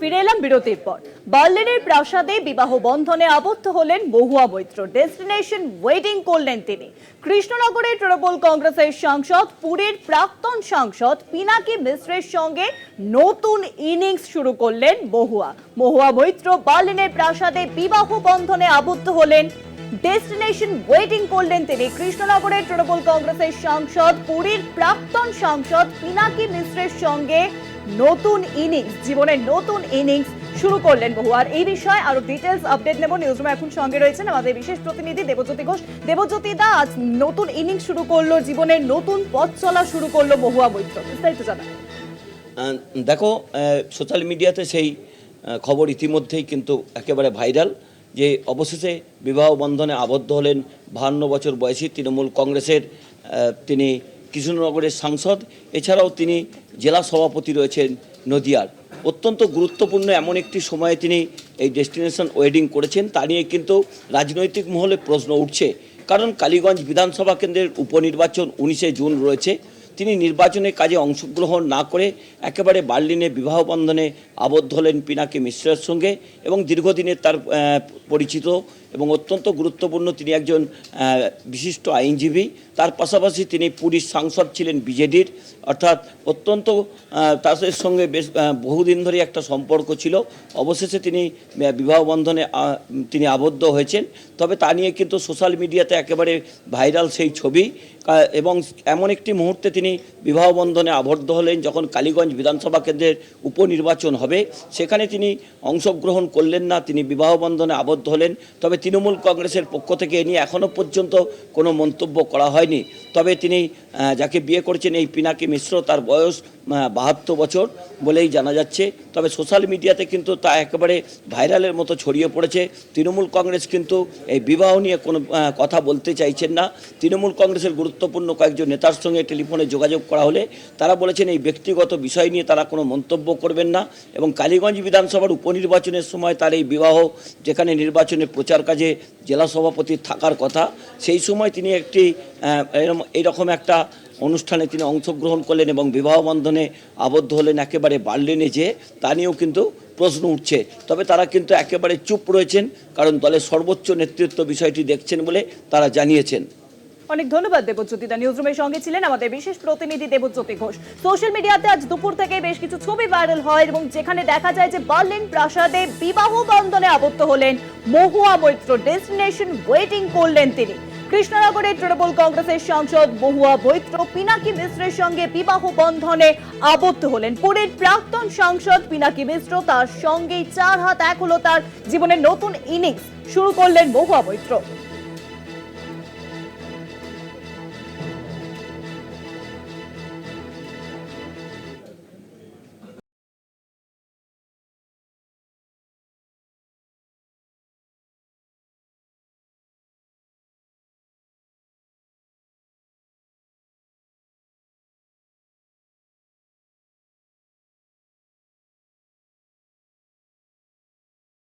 ফিরে এলাম বিরতির পর। বার্লিনের প্রাসাদে বিবাহ বন্ধনে আবদ্ধ হলেন মহুয়া মৈত্র। ডেস্টিনেশন ওয়েডিং করলেন তিনি। কৃষ্ণনগরের তৃণমূল কংগ্রেসের সাংসদ, পুরীর প্রাক্তন সাংসদ পিনাকি মিশ্রের সঙ্গে নতুন ইনিংস শুরু করলেন মহুয়া। মহুয়া মৈত্র বার্লিনের প্রাসাদে বিবাহ বন্ধনে আবদ্ধ হলেন। ডেস্টিনেশন ওয়েটিং করলেন তিনি। কৃষ্ণনগরের তৃণমূল কংগ্রেসের সাংসদ, পুরীর প্রাক্তন সাংসদ পিনাকি মিশ্রের সঙ্গে নতুন ইনিংস জীবনের নতুন ইনিংস শুরু করলেন বহু। আর এই বিষয়ে আরও ডিটেলস আপডেট নেব। নিউজরুমে এখন সঙ্গে রয়েছেন আমাদের বিশেষ প্রতিনিধি দেবজ্যোতি ঘোষ। দেবজ্যোতি দা, আজ নতুন ইনিংস শুরু করল জীবনের নতুন পথ চলা শুরু করল মহুয়া মৈত্র বিস্তারিত জানা দেখো সোশ্যাল মিডিয়াতে সেই খবর ইতিমধ্যেই কিন্তু একেবারে ভাইরাল যে অবশেষে বিবাহ বন্ধনে আবদ্ধ হলেন বাহান্ন বছর বয়সী তৃণমূল কংগ্রেসের তিনি কৃষ্ণনগরের সাংসদ, এছাড়াও তিনি জেলা সভাপতি রয়েছেন নদিয়ার। অত্যন্ত গুরুত্বপূর্ণ এমন একটি সময়ে তিনি এই ডেস্টিনেশন ওয়েডিং করেছেন, তা নিয়ে কিন্তু রাজনৈতিক মহলে প্রশ্ন উঠছে। কারণ কালীগঞ্জ বিধানসভা কেন্দ্রের উপনির্বাচন উনিশে জুন রয়েছে তিনি নির্বাচনের কাজে অংশগ্রহণ না করে একেবারে বার্লিনে বিবাহ বন্ধনে আবদ্ধ হলেন পিনাকি মিশ্রের সঙ্গে এবং দীর্ঘদিনের তার পরিচিত এবং অত্যন্ত গুরুত্বপূর্ণ তিনি একজন বিশিষ্ট আইনজীবী। তার পাশাপাশি তিনি পুরীর সাংসদ ছিলেন বিজেডির। অর্থাৎ অত্যন্ত তাদের সঙ্গে বেশ বহুদিন ধরে একটা সম্পর্ক ছিল। অবশেষে তিনি বিবাহ বন্ধনে তিনি আবদ্ধ হয়েছেন। তবে তা নিয়ে কিন্তু সোশ্যাল মিডিয়াতে একেবারে ভাইরাল সেই ছবি। এবং এমন একটি মুহূর্তে তিনি বিবাহ বন্ধনে আবদ্ধ হলেন যখন কালীগঞ্জ বিধানসভা কেন্দ্রের উপনির্বাচন হবে, সেখানে তিনি অংশগ্রহণ করলেন না, তিনি বিবাহ বন্ধনে আবদ্ধ হলেন। তবে তৃণমূল কংগ্রেসের পক্ষ থেকে এ নিয়ে এখনও পর্যন্ত কোনো মন্তব্য করা হয়নি। তবে তিনি যাকে বিয়ে করেছেন এই পিনাকি মিশ্র, তার বয়স বাহাত্তর বছর বলেই জানা যাচ্ছে। তবে সোশ্যাল মিডিয়াতে কিন্তু তা একেবারে ভাইরালের মতো ছড়িয়ে পড়েছে। তৃণমূল কংগ্রেস কিন্তু এই বিবাহ নিয়ে কোনো কথা বলতে চাইছেন না। তৃণমূল কংগ্রেসের গুরুত্বপূর্ণ কয়েকজন নেতার সঙ্গে টেলিফোনে যোগাযোগ করা হলে তারা বলেছেন এই ব্যক্তিগত বিষয় নিয়ে তারা কোনো মন্তব্য করবেন না এবং কালীগঞ্জ বিধানসভার উপনির্বাচনের সময় তার এই বিবাহ, যেখানে নির্বাচনের প্রচার কাজে জেলা সভাপতি থাকার কথা, সেই সময় তিনি একটি এইরকম একটা অনুষ্ঠানে তিনি অংশগ্রহণ করলেন এবং বিবাহ বন্ধনে আবদ্ধ হলেন একেবারে বার্লিনে যে তা নিয়েও কিন্তু প্রশ্ন উঠছে। তবে তারা কিন্তু একেবারে চুপ রয়েছেন, কারণ দলের সর্বোচ্চ নেতৃত্ব বিষয়টি দেখছেন বলে তারা জানিয়েছেন। অনেক ধন্যবাদ দেবজ্যোতি দা। নিউজরুমের সঙ্গে ছিলেন আমাদের বিশেষ প্রতিনিধি দেবজ্যোতি ঘোষ। সোশ্যাল মিডিয়াতে আজ দুপুর থেকে বেশ কিছু ছবি ভাইরাল হয় এবং যেখানে দেখা যায় যে বার্লিন প্রাসাদে বিবাহ বন্ধনে আবদ্ধ হলেন মহুয়া মৈত্র। ডেস্টিনেশন ওয়েটিং করলেন তিনি। কৃষ্ণনগরের তৃণমূল কংগ্রেসের সাংসদ মহুয়া বৈত্র, পিনাকি মিশ্রের সঙ্গে বিবাহ বন্ধনে আবদ্ধ হলেন। পুরীর প্রাক্তন সাংসদ পিনাকি মিশ্র তার সঙ্গেই চার হাত এক হলো তার জীবনের নতুন ইনিংস শুরু করলেন মহুয়া মৈত্র